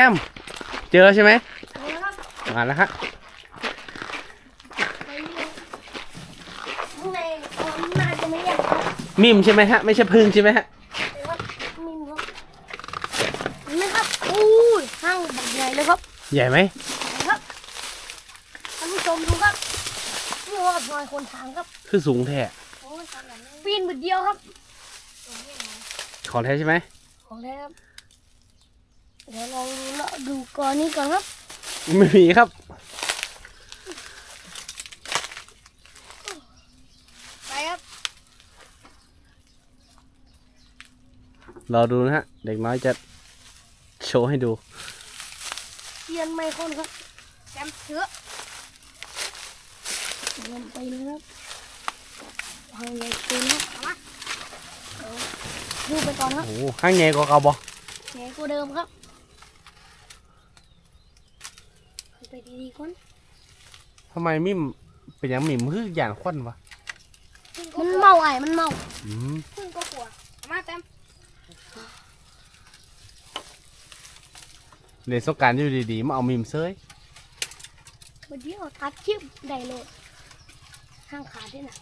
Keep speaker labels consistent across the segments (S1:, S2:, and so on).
S1: แอมเจอใช่ไหม
S2: เอาละครับ
S1: มาแล้วฮะ
S2: ไปเลยข้างในตอนน่าจะไม่อยากครับ
S1: มิมใช่ไหมฮะ ไม่ใช่พึ่งใช่ไหมฮะ
S2: แต่ว่ามีครับเห็นไหมครับอู้ยห้างบักใหญ่เลยครับ
S1: ใหญ่ไหม
S2: ครับท่านผู้ชมดูครับนี่ว่าซอยคนทางครับ
S1: คือสูงแท้
S2: ปีนบุดเดียวครับ
S1: ของแท้ใช่ไหม
S2: ของแท้ครับ เดี๋ยวลองดูละดูก่อนนี้ก่อนครับ
S1: ไม่มีครับ
S2: ไปครับ
S1: รอดูนะฮะ เด็กน้อยจะโชว์ให้ดู
S2: เทียนไมโครครับแชมป์เถอะลงไปเลยครับวางใหญ่เกินครับเอามาเอาดูไปก่อนครับ
S1: โอ้โหข้างใหญ่กว่าเก่าบ่
S2: ใหญ่กว่าเดิมครับขึ้น ไปดีๆก่อน
S1: ทำไมมิมเป็นอย่างมิมคืออย่างควันวะ
S2: มันเมาไอ้มันเมา
S1: อืม
S2: พึ่งก็กลัวเอามาแต้ม
S1: เรียนสงกรารอยู่ดีๆมาเอามิมเซย
S2: วันเดียวตัดคลิปได้เลยห้างขาดด้วยนะ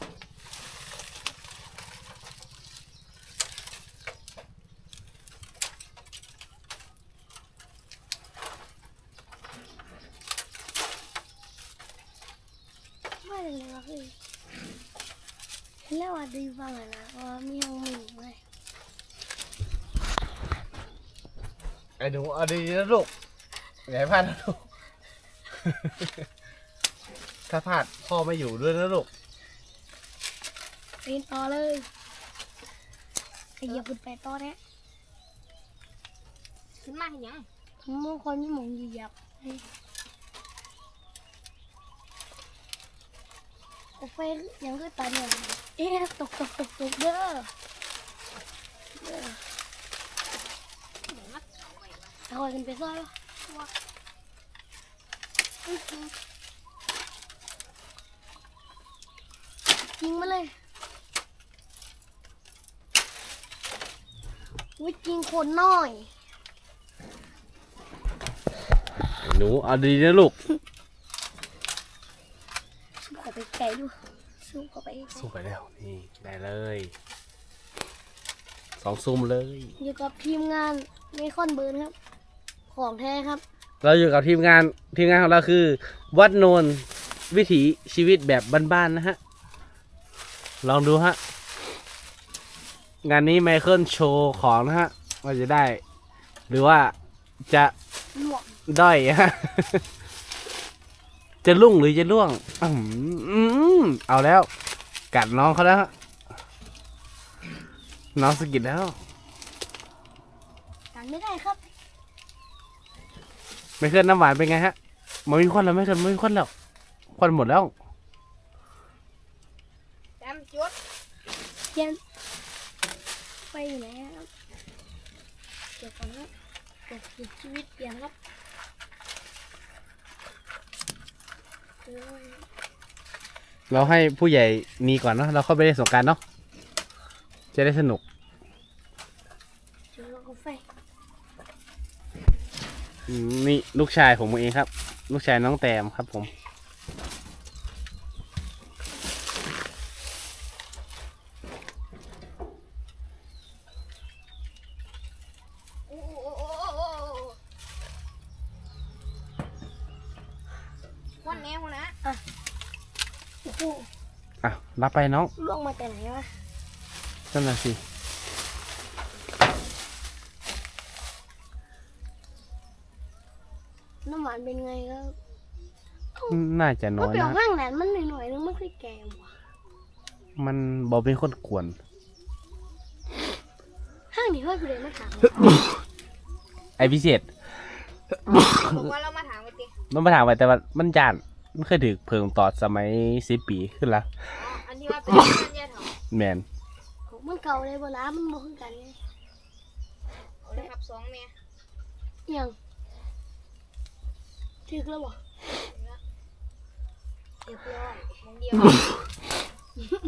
S2: ไม่เลยนะพี่ เห็นแล้วว่าดีฟังอะนะว่ามียังมีอีกไหม
S1: ไอ้หนูเอาดีนะลูกอย่าให้พลาดนะลูก ถ้าพลาดพ่อไม่อยู่ด้วยนะลูก
S2: ปีนต่อเลยขยับขึ้นไปต่อเนี่ย
S3: ขึ้นมาเห็นยัง
S2: มงคนมีหมองเหยียบให้โอเฟยังก็ตาเนี่ย เอ๊ะตกตกตกตกเด้อเด้อเอาไว้กันไปซ้อยวะอื้อหือยิงมาเลยวิจิงคนน้อย
S1: หนูเอาดีนะลูก
S2: สู้เข้าไปไกลดู สู้เข้าไปไกล
S1: สู้ไปแล้วนี่ได้เลยสองซุ่มเลย
S2: อยู่กับทีมงานเมคอนเบิร์นครับ ของแท้ครับ
S1: เราอยู่กับทีมงานทีมงานของเราคือ วัดโนนวิถีชีวิตแบบบ้านๆนะฮะ ลองดูฮะ งานนี้ไมเคิลโชว์ของนะฮะว่าจะได้ หรือว่าจะ
S2: หลวง
S1: ด้อยฮะ จะลุ่งหรือจะล่วงอืมเอาแล้ว กัดน้องเขาแล้วฮะน้องสะกิดแล้ว
S2: กันไม่ได้ครับ
S1: ไม่เคลื่อนน้ำหวานเป็นไงฮะมันมีควันแล้วไม่เคลื่อนไม่มีควันแล้ว ควันหมดแล้ว
S3: แต้มจุด
S2: เทียนไปอยู่ไหนครับเดี๋ยวก่อนครับเดี๋ยวปิดชีวิตเปลี่ยนครับ เอ้ย
S1: เราให้ผู้ใหญ่มีก่อนเนาะเราเข้าไปเล่นสงกรารเนาะจะได้สนุก
S2: เจอกาแฟ
S1: อืมนี่ลูกชายผมเองครับ ลูกชายน้องแตมครับผม
S3: โอ้โอ้โอ้โอ้โอ้วันแน่หัวนะ
S2: โอ้โห
S1: อะ รับไปน้อง
S2: ล่วงมาแต่ไหนวะ
S1: นั่นน่ะสิ
S2: น้ำหวานเป็นไงครับ
S1: น่าจะ
S2: ก็
S1: น้อย
S2: เปลี่ย
S1: นะ
S2: นห้างนั้นมันหน่อยๆนึงไม่ค่อยแก่ว่ะ
S1: มันบอกเป็นคนกวน
S2: ห้างนี้ค่อยไปเลยมาถาม
S1: ไอพิเศษ
S3: บอกว่าเรามาถามกันดิ
S1: ต้องมาถามไว้แต่ว่ามันจานมันเคยถือเพิงตอดสมัยสิบปีขึ้นละ
S3: อ๋ออัน ที่ว่าเป็นเพื่อนแย่เถา
S1: แมน
S2: ของมันเก่าเลยเวลามันบ่คือกันไง
S3: เอาเลยครับสองเมีย
S2: อิหยังถึกแล้วบ่เรียบร้อย
S3: มองเดียว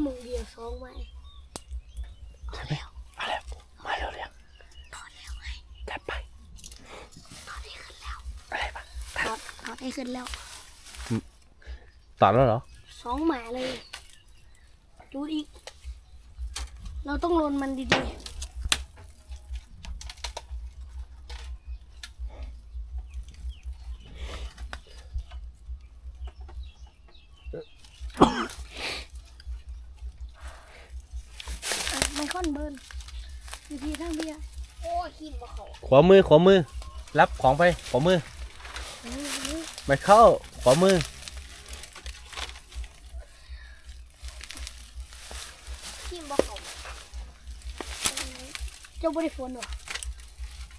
S2: มึงเดียวสองไว้
S1: ใช่ไหมมาแล้วมาแล้วเรียง
S2: ตอนแล้วไง
S1: จัดไป
S2: ตอนนี้ขึ้นแล้วให้ขึ้นแล้ว
S1: ตอนแล้วเหรอ
S2: สองหมาเลย ดูอีก เราต้องลนมันดีๆอะไมคอนเบิร์นวิธีทางเบียร์
S3: โอ้ยขีดบ่เขา
S1: ขวามือขวามือ รับของไปขวามือ
S2: เฮ้ยเฮ้ย
S1: ไม่เข้าขวามือ
S3: ขีดบ่เขา
S2: เจ้าบริฝนเหรอ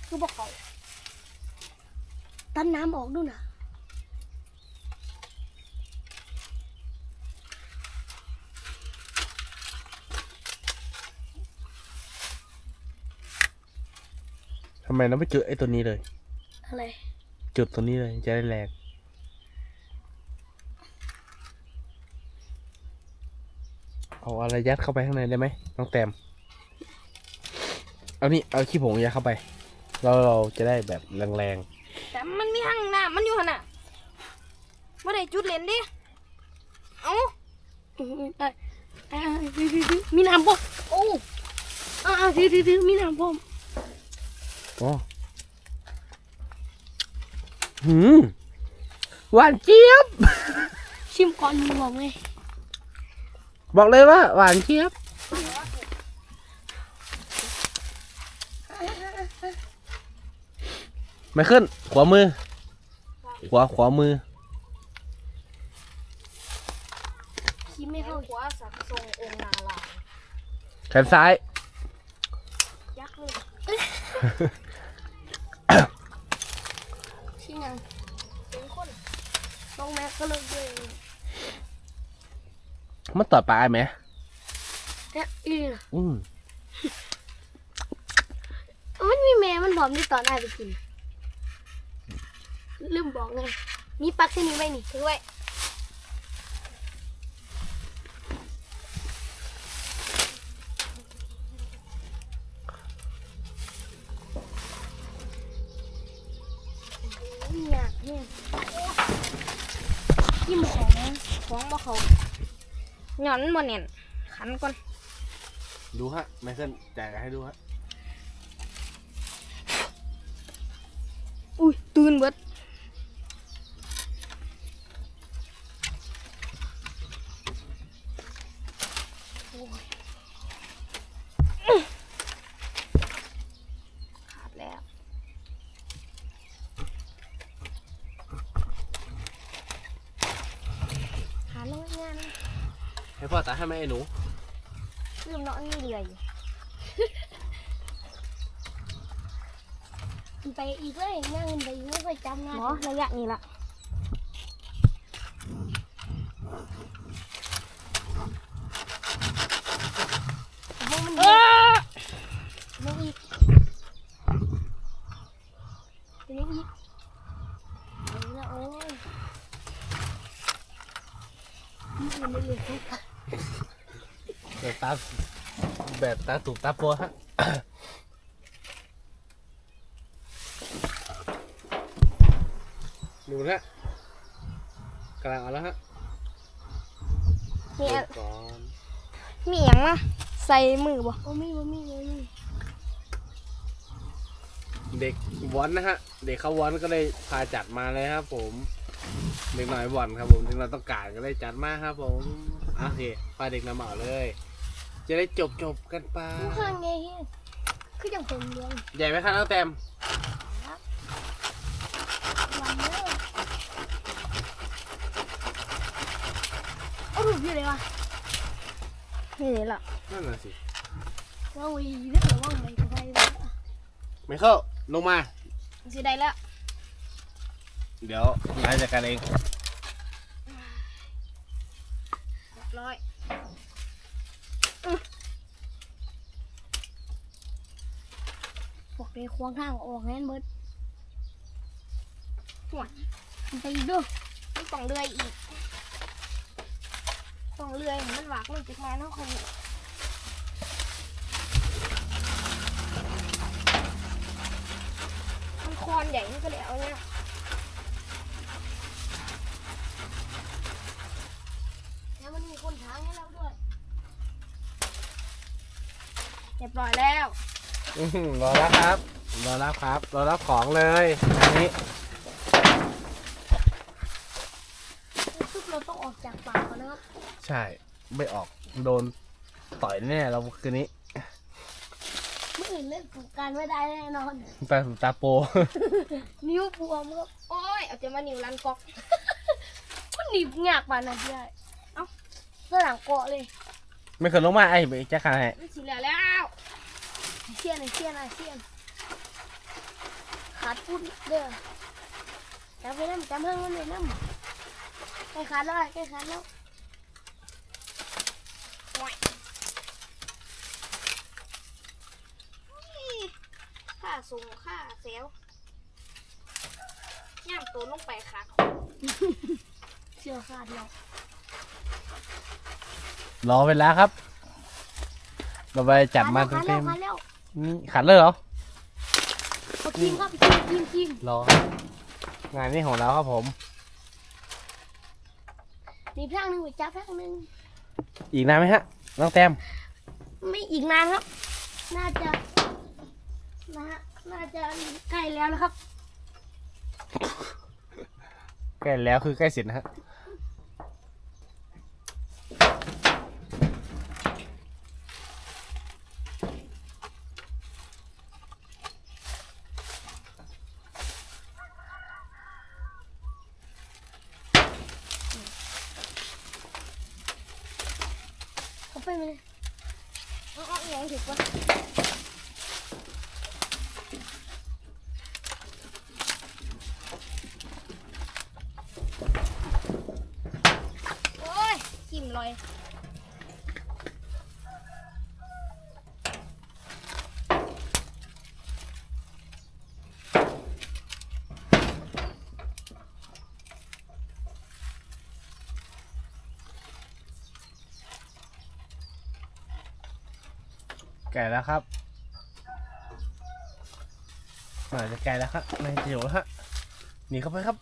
S2: คือบอกเขาตันน้ำออกด้วยนะ
S1: ทำไมเราไม่จุดไอ้ตัวนี้เลย
S2: อะไร
S1: จุดตัวนี้เลยจะได้แรง เอาอะไรยัดเข้าไปข้างในได้ไหมน้องแต้มเอานี่เอาขี้ผงยัดเข้าไปแล้วเราจะได้แบบแรง
S3: แต่มันมีห้างน้ำมันอยู่หั่นน่ะบ่ได้จุดเลนดิ เอ้า
S2: อืมๆอะอะถือถือถือมีน้ำป่ะโอ้อ่าถือถือถือมีน้ำป่ะ
S1: ๆอ๋อหืมหวานเจี๊ยบ
S2: ชิมก่อนมึงบอกไง
S1: บอกเลยว่า หวานเจี๊ยบ ไม่ขึ้น ขวามือ ขวาขวามือ
S2: ชิมไม่
S3: แม่
S2: เข้า
S3: ขวสักทรงองค์นาลา
S1: แขนซ้าย
S3: ยักษ์เลย
S2: ชิมยัง
S3: เป็นคน
S2: ต้องแม็กก็เลิกเลย
S1: มันต่อปลาไหม
S2: เนี่ยอีน่ะ
S1: อืม
S2: มันมีแม่มันบอกนี่ตอนได้ไปกิน ลืมบอกไงมีปลักที่นี่ไหมนี่
S3: ถือไว้
S2: นี่อยากเนี่ยยิ้มของนะ
S3: ของบ่เขา หย่อนบ่แน่นขันก่อน
S1: ดูฮะไม่ขึ้นแจกให้ดูฮะ
S3: อุ้ยตื่นเบิดขาดแล้ว
S2: หาน้องงาน
S1: ให้ พ่อตาให้ไหมไอ้หนู
S3: ลืมเนาะนี่เรืออยู่
S2: ไปอีกเลยนั่งไปอีกไม่ไปจำงาน
S3: เนาะระยะนี้ละ
S2: ให้มัน
S3: เอ
S2: เยอะ
S3: อ
S2: ลงอีกเป็นยังอีกเอาละโอ้ยนี่มันไม่เหลือทุกข์
S1: แบบตา แบบตาตุบตาปัวฮะดูนะกำลังเอาแล้วฮะ
S3: มีอะ
S1: ก่อน
S3: มีอย่างนะใส่มือบ่
S2: โอ้มีบ่มีบ่มี
S1: เด็กวอนนะฮะ เด็กเขาวอนก็เลยพาจัดมาเลยครับผมเด็กหน่อยวอนครับผมถึงเราต้องการก็เลยจัดมาครับผมโอเคพาเด็กนำเหมาเลย จะได้จบจบๆกันไป
S2: ข้างไงเฮ้ยคือจังผมเลี้ยง
S1: ใหญ่ไหมครับน้องแต้ม
S2: วันเด้อเอารูปอยู่เลยวะ
S3: นี่ล่ะ
S1: นั่นน่ะสิ
S2: ว่าวีเรื่องระวังไปกับไปเลย
S1: ไม่เข้าลงมา
S3: สิได้แล้ว
S1: เดี๋ยวนายจัดการเอง
S2: ควงข้างออกแน่นเบิด
S3: หวด
S2: มันไปดู
S3: มัต้องเลื่อยอีกต้องเลื่อยมันหวากเลยจิกม้เนาะคนมันคอนใหญ่มันก็แล้วเนี่ย
S2: แล้วมันมีคนทางให้
S3: เราด้วยเรียบร้อยแล้ว
S1: อื้อหือรอรับครับ รอรับครับ รอรับของเลยอันนี้
S2: ทุกเราต้องออกจากป่าก่อนนะครับ
S1: ใช่ ไม่ออก โดนต่อยแน่เราคืนนี้
S2: เมื่ออื่นเล่นสงกรารไม่ได้แน่นอน
S1: ตาตาโป
S2: นิ้วบวมครับ
S3: โอ้ย เอาจะมานิวรันกอก
S2: มันหนีบหยากปานนั้นได้เอ้าเสื้อหลังเกาะเลย
S1: ไม่เคยลงมาไอ้ไปจะขายให้
S3: มันสิแล้วแล้ว
S2: เสียนไอ้เสียนไอ้เสียนขาดพูดเด้อจำไปน้ำจำเพิ่งมันเลยน้ำใกล้ขาดแล้วใกล้ขาดแล้ว
S3: ค่าส่งค่าเซลย่ามตัวลงไปค่ะ
S2: เชื่อขาดแล้ว
S1: รอเวลาครับเราไปจับมา
S2: ขาด
S1: เต็
S2: แล้ว
S1: ม
S2: ขาดแล้ว
S1: ๆ นี่ขัดเลยเหรอ
S2: เอาทีมครับทีมทีมทีม
S1: รองานนี้ของเราครับผม
S2: นี่พลางหนึ่งไปจับพลางหนึ่ง
S1: อีกนานไหมฮะน้องแต้ม
S2: ไม่อีกนานครับ น่าจะนะฮะน่าจะใกล้แล้วนะครับ
S1: ใกล้แล้วคือใกล้เสร็จนะฮะ
S2: เขาไปไหม
S3: เอาเอาอย่าง ถือว่าโอ้ยกิ่มลอย
S1: แก่แล้วครับอาจจะแก่แล้วครับนายจะอยู่แล้วฮะหนีเข้าไปครับ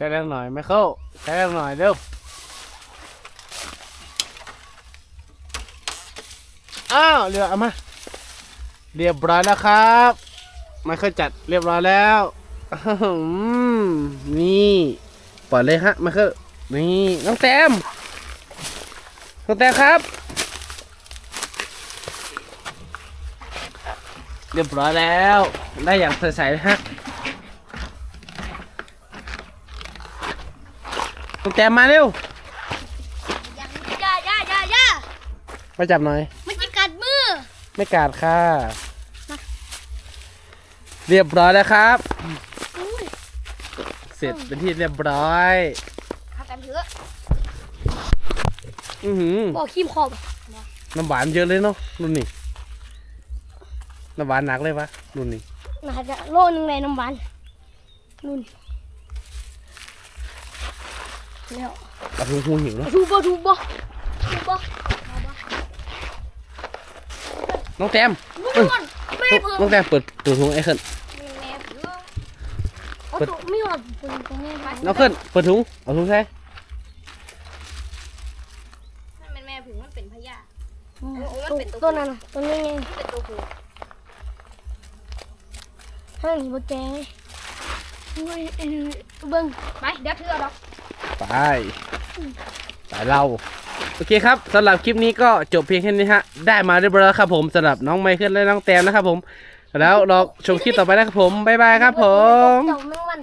S1: ใช้แรงหน่อยไม่เข้าใช้แรงหน่อยเร็วอ้าวเรือเอามาเรียบร้อยแล้วครับไม่เคยจัดเรียบร้อยแล้วนี่ปล่อยเลยฮะไม่เคยนี่น้องแต้มน้องแต้มครับเรียบร้อยแล้ว ได้อย่างใสๆเลยฮะ ต้องแต้มมาเร็ว
S2: ยังอย่าอย่าอย่าอย่า
S1: มาจับหน่อย
S2: มันจะกัดมือ
S1: ไม่กาดค่ะเรียบร้อยแล้วครับ
S2: อุ้ย
S1: เสร็จเป็นที่เรียบร้อย
S3: พากันเถอะ
S1: อือหือ
S2: บอกคีมขอบ
S1: น้ำหวานเยอะเลยเนาะรุ่นนี้ น้ำหวานหนักเลยวะรุ่นนี้
S2: น่าจะโลนึงในน้ำหวานนุ่น แล้ว
S1: ปลาทูหูหิวเนาะ
S2: ทูบ่ทูบ่ทูบ่
S1: น้องแต้ม
S2: นุ่นนุ่นไม่เพิ่ม
S1: น้องแต้มเปิดตัวถุงไอ้เคิน
S3: มีแม่เพื่อ
S2: เอาตัวไม่หอดปืนตรงนี้ไป
S1: น้องเคินเปิดถุงเอาถุงใส่
S3: นั่นเป็นแม่ผึ่งมันเป็นพญา
S2: อืม
S3: โอ้มันเป็นตัว
S2: ตัวนั้นน่ะตัวนี้ไง
S3: เป็นตัวผู้
S2: ถ้าหนีบ่แจงเว้ยเอ้ยเบิ่ง
S3: ไปเดี๋ยวเธอดอก
S1: ไปไปเรา โอเคครับสำหรับคลิปนี้ก็จบเพียงแค่นี้ฮะ ได้มาเรียบร้อยแล้วครับผมสำหรับน้องไมเคิลและน้องแต้มนะครับผม แล้วเราชมคลิปต่อไปนะครับผม บ๊ายบายครับผม
S2: เจ้าแมงวัน